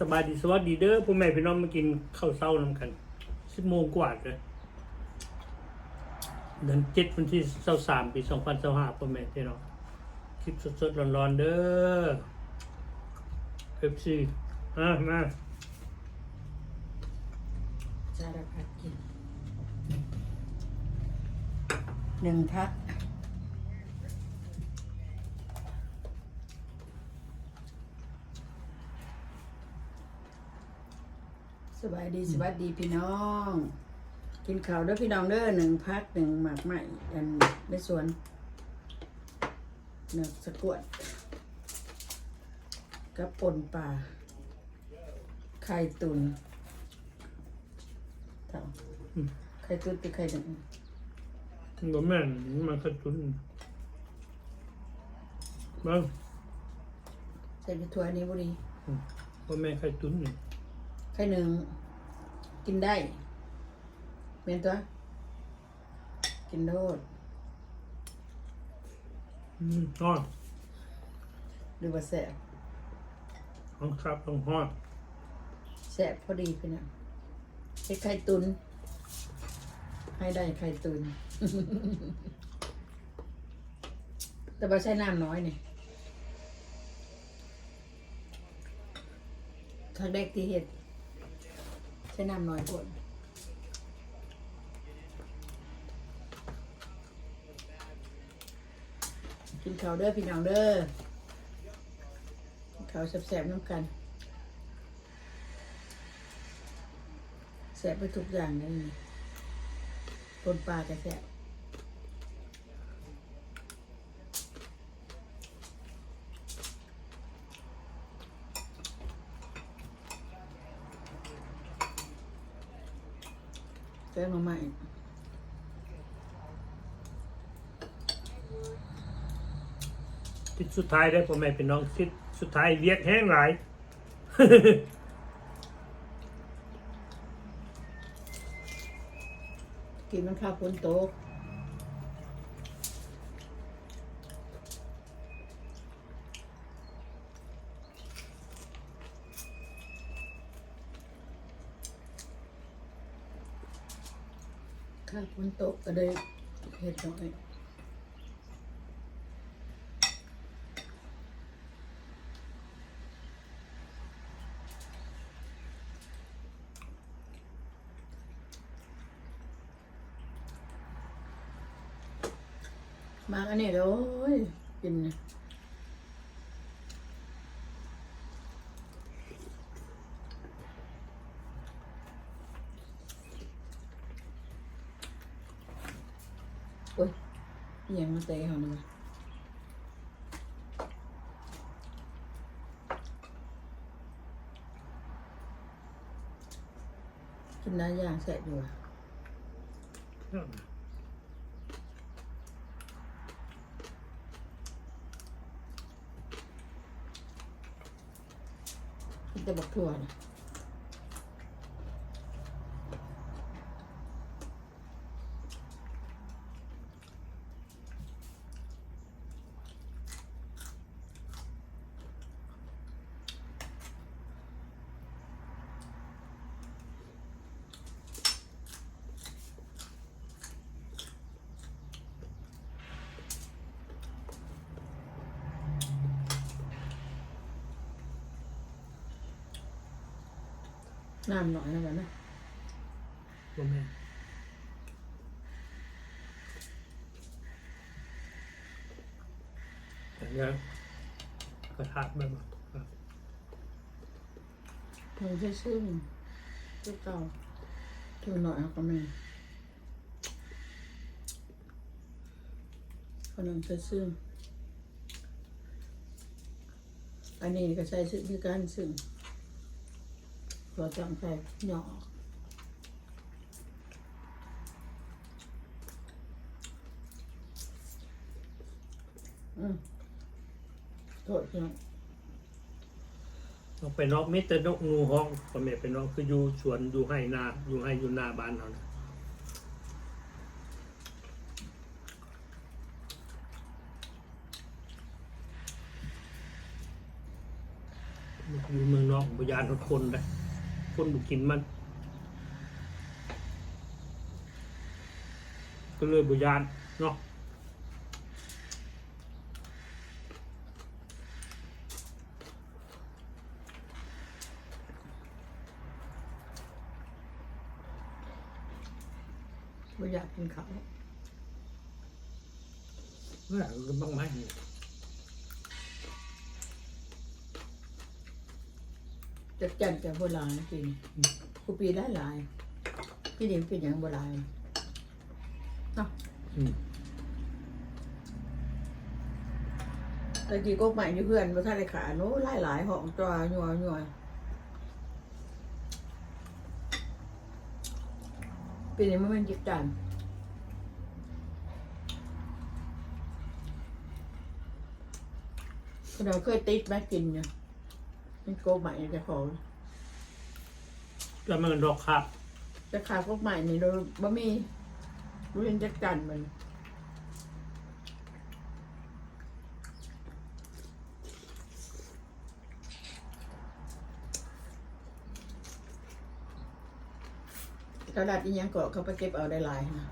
สบายดีสวัสดีเด้อพ่อแม่พี่น้องมากินข้าวเช้านำกันสิบโมงกว่าเลยเดือนเจ็ดวันที่เช้าสามปีสองพันเช้าห้าพ่อแม่พี่น้องคลิปสดๆร้อนๆเด้อเอฟซีอะมาสารพัดกินหนึ่งพัก สบายดีสวัสดีพี่น้อง กินข้าวเด้วยพี่น้องเด้อหนึ่งพักหนึ่งหมากใหม่อันในสวนเนื้อสะกวดกับป่นปลาไข่ตุนเท่าไข่ตุนคือไข่หนึ่งบ่แม่นมันกระตุนเบ้างใส่ในถ้วยนี้บุรีบ่แม่นไข่ตุนนี่ ไข่หนึ่ง กินได้เมียนตัว กินโดดอืมฮอดหรือว่าแสบต้องครับต้องฮอดแสบพอดีพี่นะเฮ็ดไข่ตุน ให้ได้ไข่ตุน แต่ว่าใช้น้ำน้อยนี่ครั้งแรกที่เห็ด ใช้น้ำน้อยกว่ากินข้าวเด้อพี่น้องเด้อกินข้าวแสบๆน้ำกันแสบไปทุกอย่างเลยนี่ปนปลาก็แสบ แกงมาใหม่ทิศสุดท้ายได้อพ่อแม่พี่น้องทิศสุดท้ายเวียกแห้งหลายกินมันข้าวฝนตกข้าวฝน ตกก็เลยเผ็ดน้อยมากอันนี้เลยกินนะโอ้ยอิห ยังมาเตะเขาหนึ่งกินได้ย่างแสบอยู่อะกินแต่บักถั่วนะ น้ำหน่อยนะแบบนะพ่อแม่แต่ยังกระทะแบบว่าถึงจะซึ้งจะเก่าถึงหน่อยเอาก็ไม่คนหนึ่งจะซึ้งอันนี้ก็ใช้ซึ้งคือการซึ้ง เราจังใส่หยอกอืมโทษพี่น้องไปนอกมิตรแต่นกงูห้องพ่อแม่ไปนอกคืออยู่สวนอยู่ให้นาอยู่ให้อยู่หน้าบ้านเรานะอยู่เมืองนอกบุยานทุกคนเลย คนบุกินมัน ก็เลยบุยานเนาะไม่อยากกินข้าวเมื่อไหร่ก็บ้างไหม จัดจันจะโบราณกินกูปีได้หลายพี่ดิมเป็นอย่างโบราณเนาะอืมตะกี้ก็ใหม่อยู่เพื่อนมาท่าได้ขาโน้หลายหลายๆหอมจอยัวยัวปีนี้มันเป็นจิตจันเราเคยติดแม่กินเนี่ย มันโกใหม่จะของแล้วมันดอกครับจะขายพวกใหม่นี่เราบ่มีรู้เรียนจัดการมันตลาดอีหยังเกาะเขาไปเก็บเอาได้หลายนะ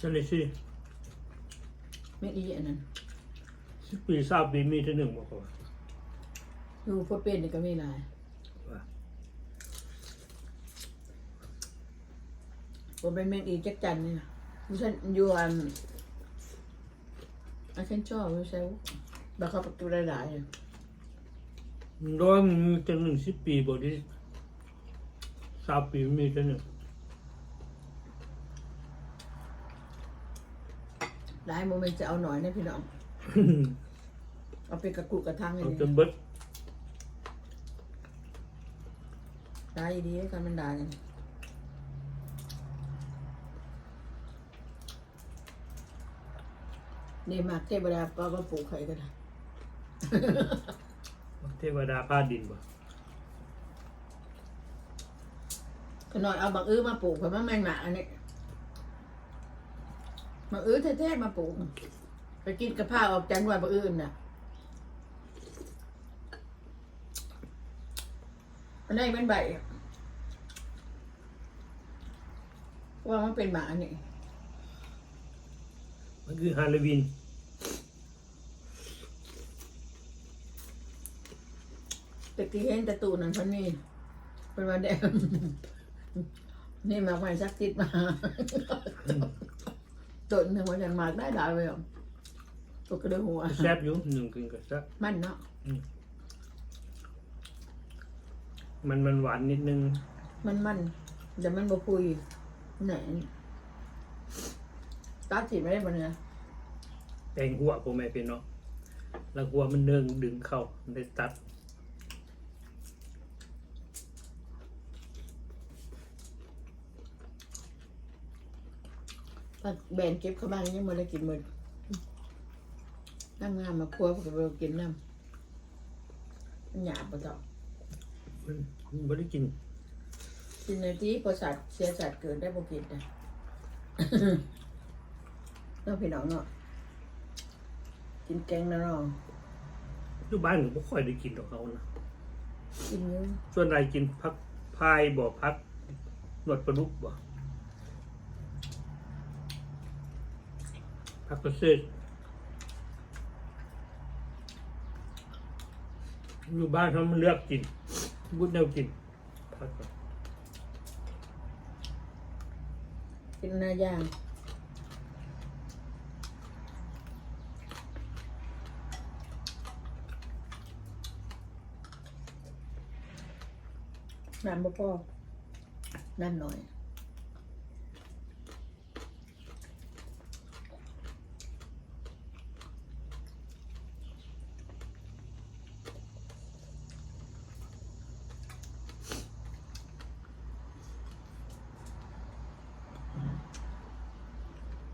จะเลยสิไม่อีอันนั้นสิบปีทราบปีมีที่หนึ่งบอกว่า อยู่พวกเป็นนี่ก็มีหลายว่าบ่เป็นแมงอีจักจันนี่นะดิฉันอยู่อันอันฉันชอบดิฉันบักเขาประตูได้หลายเลยร้อยมันมีที่หนึ่งสิบปีบอกที่ทราบปีมีที่หนึ่งหลายโมเมนต์จะเอาหน่อยนะพี่น้อง เอาไปกระกุกกระทังเลยเอานี่จนเบิด ได้ดีกันมันได้กันนี่มากเทวดาก็มาปลูกไข่กันนะเทวดาผ้าดินบ่ขนอยเอาบักอื้อมาปลูกเพราะมันแม่นหมาอันนี้บักอื้อแท้ๆมาปลูก ไปกินกระเพราออกจังหวัดบักอื้อน่ะ อันนี้เป็นใบว่ามันเป็นหมาอันนี้มันคือฮาโลวีนตะกี้เห็นแต่ตูนั่นเขานี่เป็นวันแดงนี่มาใหม่สักติดมาตุนหนึ่งวันยันมากได้ได้ไปหรอตัวกระเดือหัวแซ่บอยู่หนึ่งกินก็แซ่บมันเนาะ มันมันหวานนิดนึง มันมันแต่มันบ่คุยไหนตาจีบไม่ได้ปะเนี่ยแตงหัวพ่อแม่พี่เนาะแล้วหัวมันเดิงดึงเข้ามันได้ตัดถ้าแบนเก็บเข้าบ้านยังไม่ได้กินหมดน้ำงามมาครัวเพื่อเรากินน้ำมันหยาบปะเจ้า มันมันไม่ได้กิน กินในที่ประสาทเสียสัตว์เกิดได้บ่กินนะน้องพี่น้องเนาะกินแกงนะน้องอยู่บ้านผมไม่ค่อยได้กินดอกเขานะกินเยอะส่วนใหญ่กินพักพายบ่พักหนวดปลาดุกบ่พักกระเซ็ดอยู่บ้านเขามันเลือกกิน บุดแนวกินพักก่อนกินหน้าย่างน้ำบ่พอน้ำหน่อย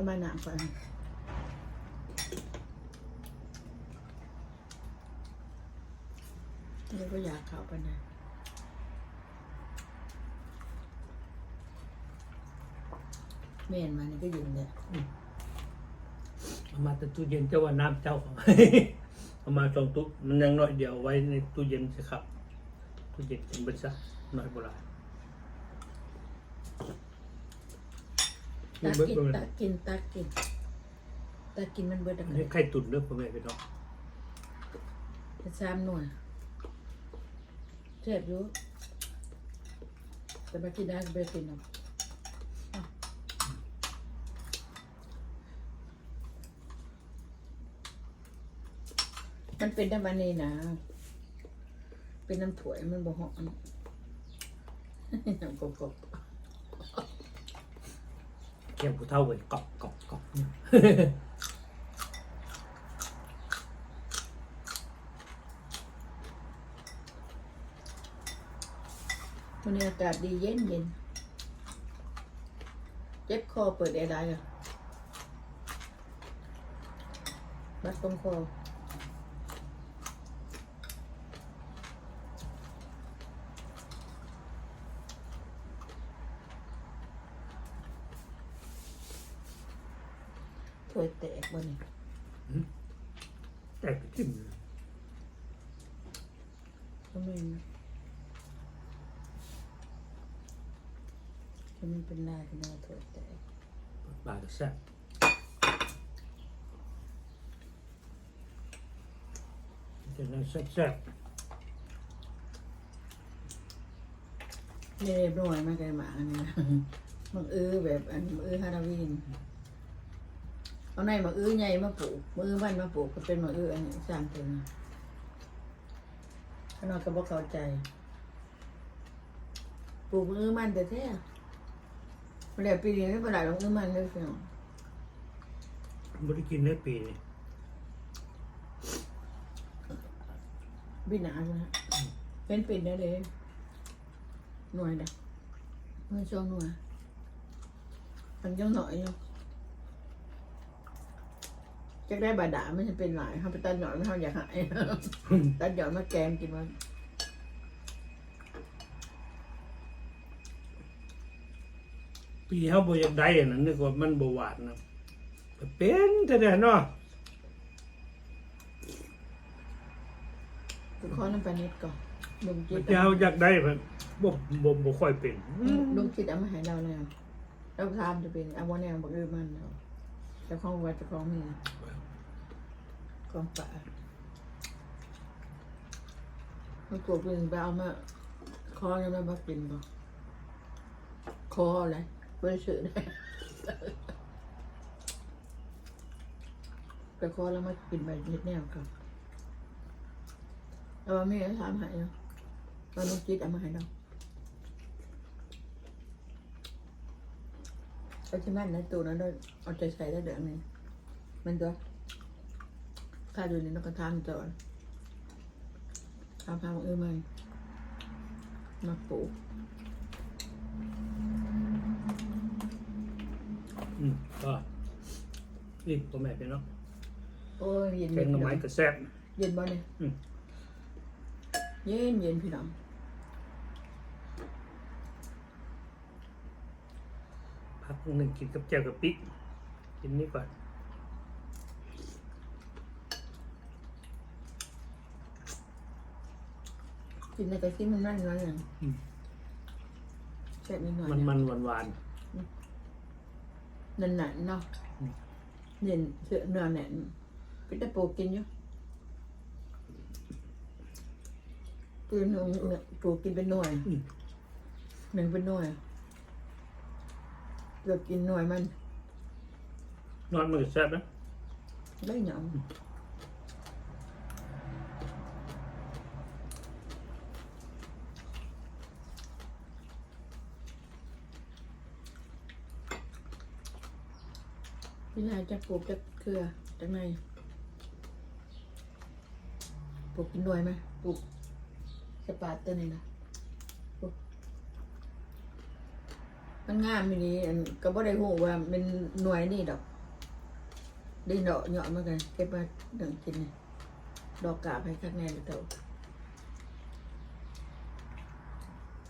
เอามาหนักก่อนนี่ก็อยากเข้าไปนะเมนมานี่ก็ยืนเลยเอามาแต่ตู้เย็นเจ้าว่าน้ำเจ้านเอามาสองตุ๊กมันยังน้อยเดียวไว้ในตู้เย็นสิครับตู้เย็นเป็นเบิดซะน้อยโบราณ ตักเบิดกินเบิดตักกินตักกินตักกินมันเบิดดังอันเลนี้ยไข่ตุ๋นเด้อพ่อแม่พี่น้องเป็นสามหน่วยเจ็บอยู่แต่มากินได้ก็ไปกินเนาะมันเป็นน้ำมันนี่นะ เป็นน้ำถวยมันบ่หอมน้ำกบก เกี่ยผู้เท่าเลยกรอบกรอบกรอบวันนี้อากาศดีเย็นเย็นเจ็บคอเปิดแอร์ได้อะบัดตรงคอ ยแตกบ่นี่แต่จิ้มก็ไม่นะจะมันเป็นลายเป็นลายถวยแตกปลาแซ่บจะนั่งแซ่บเรียบร้อยมากเลยหมาอันนี้นะมังอื้อแบบอันมังอื้อฮาราวีน เอาในมังอื้อใหญ่มาปลูกมังอื้อมันมาปลูกก็เป็นมังอื้ออันนี้สร้างตัวนี้ขนอยก็บอกเข้าใจ ปลูกมังอื้อมันแต่แท้เดี๋ยวปีนี้ไม่เป็นไรมังอื้อมันเลยพี่น้องๆไม่ได้กินได้ปีนี่บินหนาใช่ไหมเป็นปิดได้เลยหน่วยเด้อหน่วยช่วงหน่วยมันยังหน่อยอยู่ จะได้บาดาไม่ใช่เป็นหลายเขาไปตัดหน่อยไม่เขาอยากหาย ตัดหน่อยมาแกงกินมันปีเขาบ่อยากได้อันนั้นนึกว่ามันบ่หวานนะก็เป็นแต่เดี๋ยวเนาะคือข้อน้ำปลานิดก่อนลุงจิมัตนจะเอาอยากได้มันบ่บ่บ่ค่อยเป็น ลุงจิตเอามาให้เราแล้วเราทำจะเป็นเอาวันแนวบอกเออมันเรา จะคล้องไว้จะคล้องมีกองป่าไมันกลัวเป็นไปเอามาคอยังไม่มากินบ่คออะไรไม่ได้ชื่อได้ไปคอแล้วมากินไปนิดแนวครับเอามาไม่ได้ทำให้เนาะตอนลุงจิตเอามาให้เรา เอาที่มันนะตัวนั้นด้วยเอาใจใส่ได้เดือนหนึงมันตัวข้าดูนี่นกกระทานตัวข้าวพาของเอ้ยมันมาปลูกอืมก็นี่พ่อแม่พี่น้องโอ้ยเย็นแกงหน่อไม้ก็แซ่บเย็นบ่เนี่ยอืม เย็นเย็นพี่น้อง พัก หนึ่งกินกับแจ่วกับปิ๊กกินนี่ก่อนกินในกระซิมันนั่นน้อยหนึ่งแซ่บนิดหน่อยมันมันหวานหวานนั่นหนันเนาะอืมเน้นเสือเนื้อแน่นพี่ตะปูกินอยู่ปูหนึ่งปูกินเป็นหน่วยๆอืมหนึ่งเป็นหน่วย เลือกกินหน่วยมันนอนมันก็แซ่บนะได้หยองพี่นายจะปลูกจะเครือจากในปลูกกินหน่วยไหมปลูกสปาร์ตตัวนี้นะปลูก มันงามมินี้อันก็บ่ได้หูว่าเป็นหน่วยนี่ดอก đi nọ nhọ mà cái cái ba đằng trên này đỏ cả phải khác này được đâu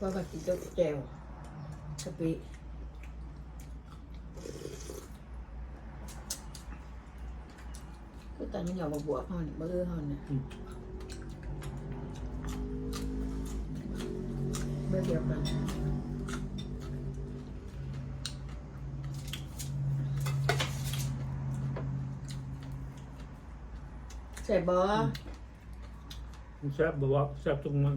qua và chỉ cho trèo cà phê cứ กันมันหยอกบวกๆเขาเนี่ยบ่เออเขาเนี่ยอืมเบื่อเดียวกัน ใส่บอแซ่บบ่ว่าแซ่บทุกมัน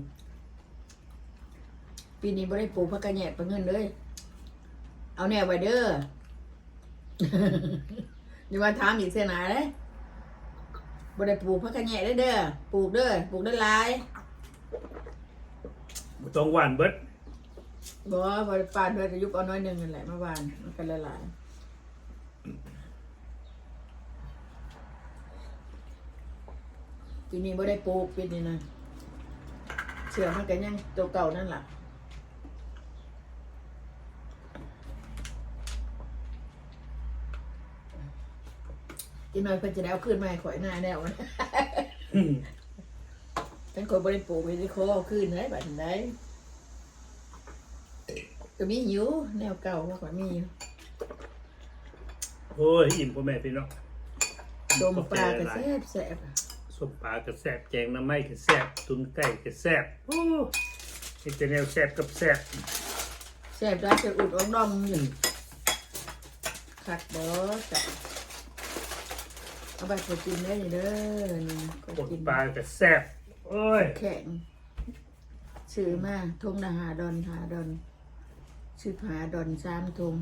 ปีนี้บ่ได้ปลูกพักกระแหนกไปเงินเลย เอาแนวไว้เด้ออย่ามาถามอีกเสียหนาเลยบ่ได้ปลูกพักกระแหนกเด้อเด้อปลูกเด้อปลูกได้หลายบ่ต้องหวานเบิดบ่บ่ได้ปานเด้อจะยุบเอาน้อยหนึงนั่นแหละเมื่อวานมันก็หลายๆ ปีนี้บ่ได้ปลูกปีนี้นะเชื่อมันก็ยังตัวเก่านั่นล่ะอีกหน่อยเพิ่นจะได้เอาขึ้นมาให้ข่อยหน้าแนวมันอืมเป็นคนบริปลูกไปที่เขาเอาขึ้นเลยแบบไหนก็มีอยู่แนวเก่าก็มีอยู่โอ้ยอิ่มพ่อแม่พี่น้องดมปลาก็แซ่บแซ่บ ส้มปลาก็แซ่บแกงหน้ำไม้ก็แซ่บตุนไก่ก็แซ่บโอ้นี่จะแนวแซ่บกับแซ่บแซ่บได้จะอุดอ่องดองอยู่ขัดบอสเอาไปกดกินได้นี่เด้อนี่กดปนกินปลาก็แซ่บโอ้ยแข็งซื้อมาทงนาหาดอนหาดอนซื้อหาดอนสามทง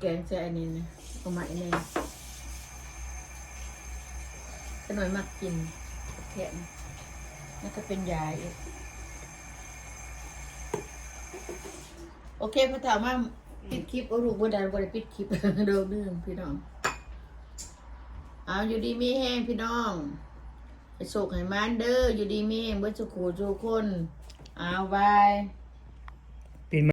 แกงใส่อันนี้นะเอามาอันนี้ ขนอยมักกินแข็งแล้วก็เป็นยาอีกโอเคพระถามว่าปิดคลิปโอ้ลูกบ่ได้บ่ได้ปิดคลิปเดิมลืมพี่น้อง เอาอยู่ดีมีแห้งพี่น้อง ไปสุกให้มันเด้ออยู่ดีมีแห้งเบิดสุขูทุกคน เอาบาย